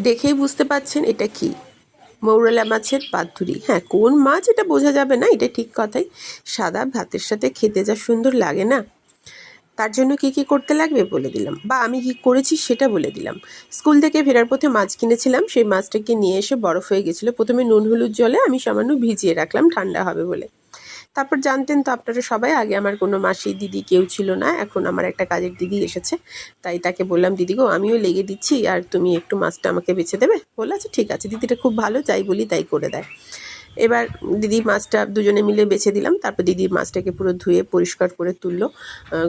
দেখেই বুঝতে পাচ্ছেন এটা কি? মৌরলা মাছের পাতুরি। হ্যাঁ কোন মাছ এটা বোঝা যাবে না, এটা ঠিক কথাই। সাদা ভাতের সাথে খেতে যা সুন্দর লাগে না। তার জন্য কি কি করতে লাগবে বলে দিলাম। বা আমি কি করেছি সেটা বলে দিলাম। স্কুল থেকে ফেরার পথে মাছ কিনেছিলাম, সেই মাছটাকে নিয়ে এসে বরফ হয়ে গেছিল। প্রথমে নুন, হলুদ জলে আমি সামান্য ভিজিয়ে রাখলাম, ঠান্ডা হবে বলে। তারপর জানতেন তো আপনারা সবাই, আগে আমার কোনো মাসি দিদি কেউ ছিল না, এখন আমার একটা কাজের দিদি এসেছে। তাই তাকে বললাম, দিদি গো, আমিও লেগে দিচ্ছি, আর তুমি একটু মাছটা আমাকে বেছে দেবে? বলল আচ্ছা ঠিক আছে, দিদিটা খুব ভালো, যাই বলি, তাই করে দেয়। এবার দিদি মাছটা দুজনে মিলে বেছে দিলাম, তারপর দিদি মাছটাকে পুরো ধুয়ে পরিষ্কার করে তুললো।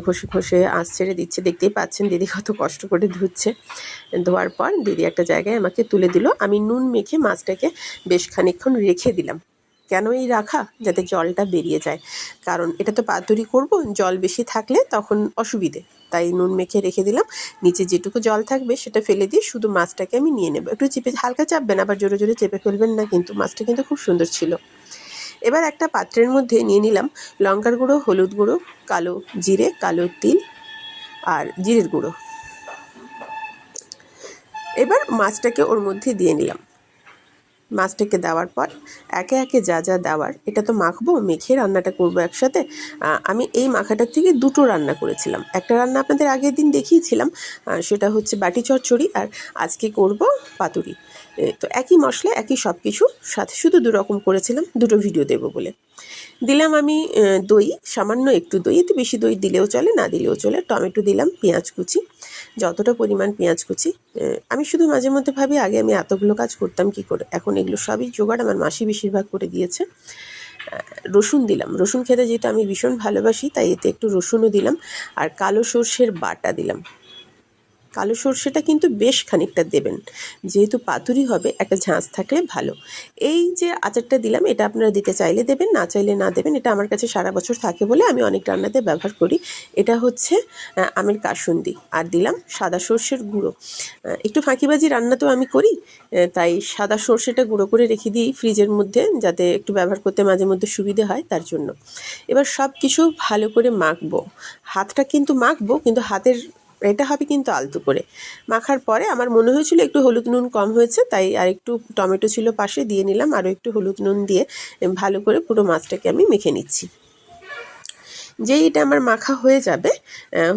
ঘষে ঘষে আঁশ ছেড়ে দিচ্ছে, দেখতেই পাচ্ছেন দিদি কত কষ্ট করে ধুচ্ছে। ধোয়ার পর দিদি একটা জায়গায় আমাকে তুলে দিল, আমি নুন মেখে মাছটাকে বেশ খানিকক্ষণ রেখে দিলাম। কেন এই রাখা যাতে জলটা বেরিয়ে যায়? কারণ এটা তো পাতুরি করব জল বেশি থাকলে তখন অসুবিধে। তাই নুন মেখে রেখে দিলাম। নিচে যেটুকু জল থাকবে সেটা ফেলে দিয়ে শুধু মাছটাকে আমি নিয়ে নেব। একটু চেপে হালকা চাপবেন আবার জোরে জোরে চেপে ফেলবেন না কিন্তু। মাছটা কিন্তু খুব সুন্দর ছিল। এবার একটা পাত্রের মধ্যে নিয়ে নিলাম লঙ্কার গুঁড়ো হলুদ গুঁড়ো কালো জিরে কালো তিল আর জিরের গুঁড়ো। এবার মাছটাকে ওর মধ্যে দিয়ে নিলাম। মাছটাকে দেওয়ার পর, একে একে যা যা দেওয়ার, এটা তো মাখবো, মেখে রান্নাটা করব একসাথে। আমি এই মাখাটার থেকে দুটো রান্না করেছিলাম। একটা রান্না আপনাদের আগের দিন দেখিয়েছিলাম সেটা হচ্ছে বাটি চচ্চড়ি, আর আজকে করব পাতুরি। তো একই মশলা, একই সব কিছু সাথে শুধু দু রকম করেছিলাম, দুটো ভিডিও দেবো বলে। দিলাম আমি দই, সামান্য একটু দই, এতে বেশি দই দিলেও চলে, না দিলেও চলে। টমেটো দিলাম, পেঁয়াজ কুচি, যতটা পরিমাণ পেঁয়াজ কুচি। আমি শুধু মাঝে মধ্যে ভাবি, আগে আমি এতগুলো কাজ করতাম কি করে? এখন এগুলো সবই জোগাড় আমার মাসি বেশিরভাগ করে দিয়েছে। রসুন দিলাম। রসুন খেতে যেহেতু আমি ভীষণ ভালোবাসি, তাই এতে একটু রসুনও দিলাম। আর কালো সর্ষের বাটা দিলাম। কালো সর্ষেটা কিন্তু বেশ খানিকটা দেবেন। যেহেতু পাতুরি হবে, একটা ঝাঁজ থাকলে ভালো। এই যে আচারটা দিলাম, এটা আপনারা দিতে চাইলে দেবেন, না চাইলে না দেবেন, এটা আমার কাছে সারা বছর থাকে বলে আমি অনেক রান্নাতে ব্যবহার করি। এটা হচ্ছে আমের কাসুন্দি। আর দিলাম সাদা সর্ষের গুঁড়ো। একটু ফাঁকিবাজি রান্না তো আমি করি তাই সাদা সর্ষেটা গুঁড়ো করে রেখে দিই ফ্রিজের মধ্যে, যাতে একটু ব্যবহার করতে মাঝে মধ্যে সুবিধে হয় তার জন্য। এবার সব কিছু ভালো করে মাখবো। হাতটা কিন্তু মাখবো, কিন্তু হাতের এটা হবে কিন্তু আলতো করে। মাখার পরে আমার মনে হয়েছিল একটু হলুদ নুন কম হয়েছে, তাই আর একটু টমেটো ছিল পাশে দিয়ে নিলাম আরও একটু হলুদ নুন দিয়ে ভালো করে পুরো মাছটাকে আমি মেখে নিচ্ছি। যেই এটা আমার মাখা হয়ে যাবে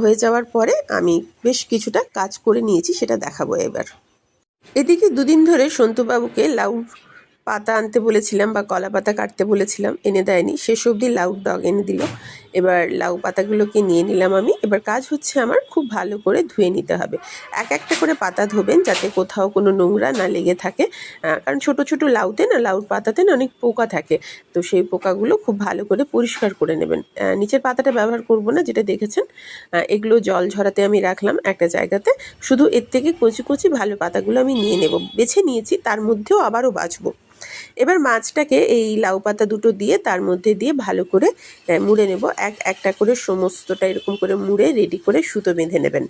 হয়ে যাওয়ার পরে আমি বেশ কিছুটা কাজ করে নিয়েছি, সেটা দেখাবো এবার। এদিকে দুদিন ধরে সন্তুবাবুকে লাউ পাতা আনতে বলেছিলাম বা কলা পাতা কাটতে বলেছিলাম, এনে দেয়নি। শেষ অবধি লাউ ডগ এনে দিল। এবার লাউ পাতাগুলোকে নিয়ে নিলাম আমি। এবার কাজ হচ্ছে আমার খুব ভালো করে ধুয়ে নিতে হবে। এক একটা করে পাতা ধোবেন যাতে কোথাও কোনো নোংরা না লেগে থাকে। কারণ ছোট ছোট লাউতে না, লাউর পাতাতে না অনেক পোকা থাকে। তো সেই পোকাগুলো খুব ভালো করে পরিষ্কার করে নেবেন। নিচের পাতাটা ব্যবহার করব না, যেটা দেখেছেন? এগুলো জল ঝরাতে আমি রাখলাম একটা জায়গাতে। শুধু এর থেকে কচি কচি ভালো পাতাগুলো আমি নিয়ে নেব। বেছে নিয়েছি, তার মধ্যেও আবারও বাছবো। এবার মাছটাকে এই লাউ পাতা দুটো দিয়ে তার মধ্যে দিয়ে ভালো করে মুড়ে নেব। এক, একটা করে সমস্তটা এরকম করে মুড়ে রেডি করে সুতো বেঁধে নেবেন।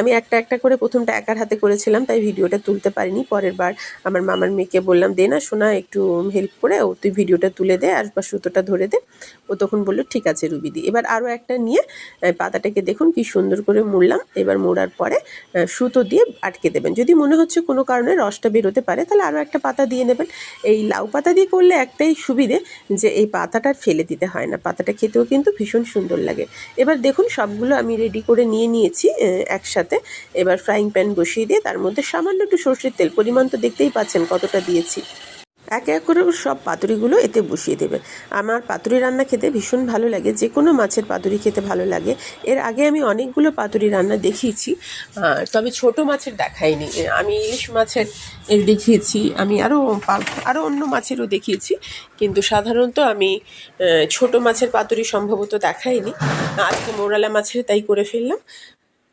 আমি একটা একটা করে প্রথমটা একার হাতে করেছিলাম, তাই ভিডিওটা তুলতে পারিনি। পরের বার আমার মামার মেয়েকে বললাম, দে না শোনা একটু হেল্প করে, ও তুই ভিডিওটা তুলে দে আর বা সুতোটা ধরে দে। ও তখন বলল, ঠিক আছে রুবিদি। এবার আরও একটা নিয়ে পাতাটাকে দেখুন কি সুন্দর করে মুড়লাম। এবার মোড়ার পরে সুতো দিয়ে আটকে দেবেন। যদি মনে হচ্ছে কোনো কারণে রসটা বেরোতে পারে, তাহলে আরও একটা পাতা দিয়ে নেবেন। এই লাউ পাতা দিয়ে করলে একটাই সুবিধে যে, এই পাতাটা ফেলে দিতে হয় না। পাতাটা খেতেও কিন্তু ভীষণ সুন্দর লাগে। এবার দেখুন, সবগুলো আমি রেডি করে নিয়ে নিয়েছি একসাথে। এবার ফ্রাইং প্যান বসিয়ে দিয়ে তার মধ্যে সামান্য একটু সর্ষের তেল, পরিমাণ তো দেখতেই পাচ্ছেন কতটা দিয়েছি। এক এক করে সব পাতুরিগুলো এতে বসিয়ে দেবে। আমার পাতুরি রান্না খেতে ভীষণ ভালো লাগে যে কোনো মাছের পাতুরি খেতে ভালো লাগে। এর আগে আমি অনেকগুলো পাতুরি রান্না দেখিয়েছি তবে ছোট মাছের দেখাইনি। আমি ইলিশ মাছের দেখিয়েছি, আমি আরও আরও অন্য মাছেরও দেখিয়েছি, কিন্তু সাধারণত আমি ছোট মাছের পাতুরি সম্ভবত দেখাইনি। আজকে মোরালা মাছের তাই করে ফেললাম।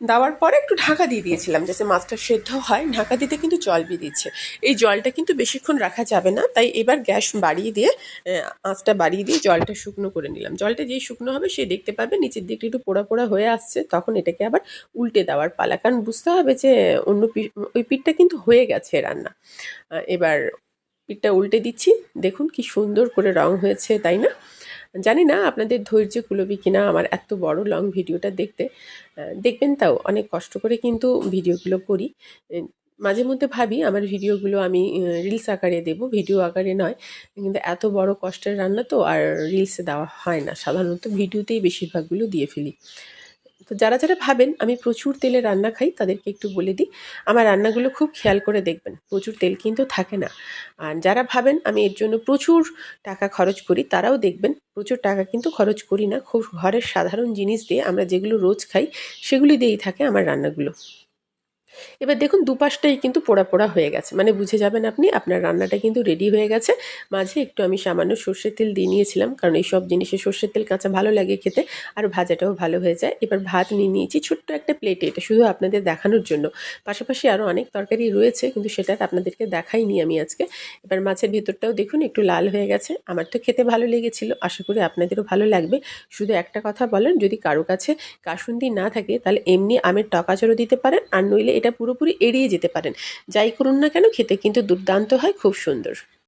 দেওয়ার পরে একটু ঢাকা দিয়ে দিয়েছিলাম, যাতে মাছটা সেদ্ধ হয়। ঢাকা দিতে কিন্তু জল বেরিয়েছে। এই জলটা কিন্তু বেশিক্ষণ রাখা যাবে না, তাই এবার গ্যাস বাড়িয়ে দিয়ে আঁচটা বাড়িয়ে দিয়ে জলটা শুকনো করে নিলাম। জলটা যেই শুকনো হবে সে দেখতে পাবে, নিচের দিকটা একটু পোড়া পোড়া হয়ে আসছে, তখন এটাকে আবার উল্টে দেওয়ার পালা। কারণ বুঝতে হবে যে, অন্য পিঠ ওই পিঠটা কিন্তু হয়ে গেছে রান্না। এবার পিঠটা উল্টে দিচ্ছি। দেখুন কি সুন্দর করে রং হয়েছে, তাই না? জানি না আপনাদের ধৈর্য কুলবি কিনা আমার এত বড় লং ভিডিওটা দেখতে। দেখবেন তাও অনেক কষ্ট করে কিন্তু ভিডিওগুলো করি। মাঝে মধ্যে ভাবি আমার ভিডিওগুলো আমি রিলস আকারে দেব ভিডিও আকারে নয়। কিন্তু এত বড় কষ্টের রান্না তো আর রিলসে দেওয়া হয় না। সাধারণত ভিডিওতেই বেশিরভাগগুলো দিয়ে ফেলি। তো যারা যারা ভাবেন আমি প্রচুর তেলে রান্না খাই তাদেরকে একটু বলে দিই। আমার রান্নাগুলো খুব খেয়াল করে দেখবেন, প্রচুর তেল কিন্তু থাকে না। আর যারা ভাবেন আমি এর জন্য প্রচুর টাকা খরচ করি তারাও দেখবেন প্রচুর টাকা কিন্তু খরচ করি না। খুব ঘরের সাধারণ জিনিস দিয়ে আমরা যেগুলো রোজ খাই, সেগুলি দিয়েই থাকে আমার রান্নাগুলো। এবার দেখুন দুপাশটাই কিন্তু পোড়া পোড়া হয়ে গেছে। মানে বুঝে যাবেন আপনি, আপনার রান্নাটা কিন্তু রেডি হয়ে গেছে। মাঝে একটু আমি সামান্য সর্ষের তেল দিয়ে নিয়েছিলাম, কারণ এই সব জিনিসে সর্ষের তেল কাঁচা ভালো লাগে খেতে আর ভাজাটাও ভালো হয়ে যায়। এবার ভাত নিয়ে নিয়েছি ছোট্ট একটা প্লেটে এটা শুধু আপনাদের দেখানোর জন্য। পাশাপাশি আরও অনেক তরকারি রয়েছে, কিন্তু সেটা আপনাদেরকে দেখাইনি আমি আজকে। এবার মাছের ভেতরটাও দেখুন একটু লাল হয়ে গেছে। আমার তো খেতে ভালো লেগেছিল, আশা করি আপনাদেরও ভালো লাগবে। শুধু একটা কথা বলেন, যদি কারও কাছে কাসুন্দি না থাকে, তাহলে এমনি আমের টকাচড়ও দিতে পারেন, আর নইলে এটা পুরোপুরি এড়িয়ে যেতে পারেন। যাই করুন না কেন, খেতে কিন্তু দুর্দান্ত হয়, খুব সুন্দর।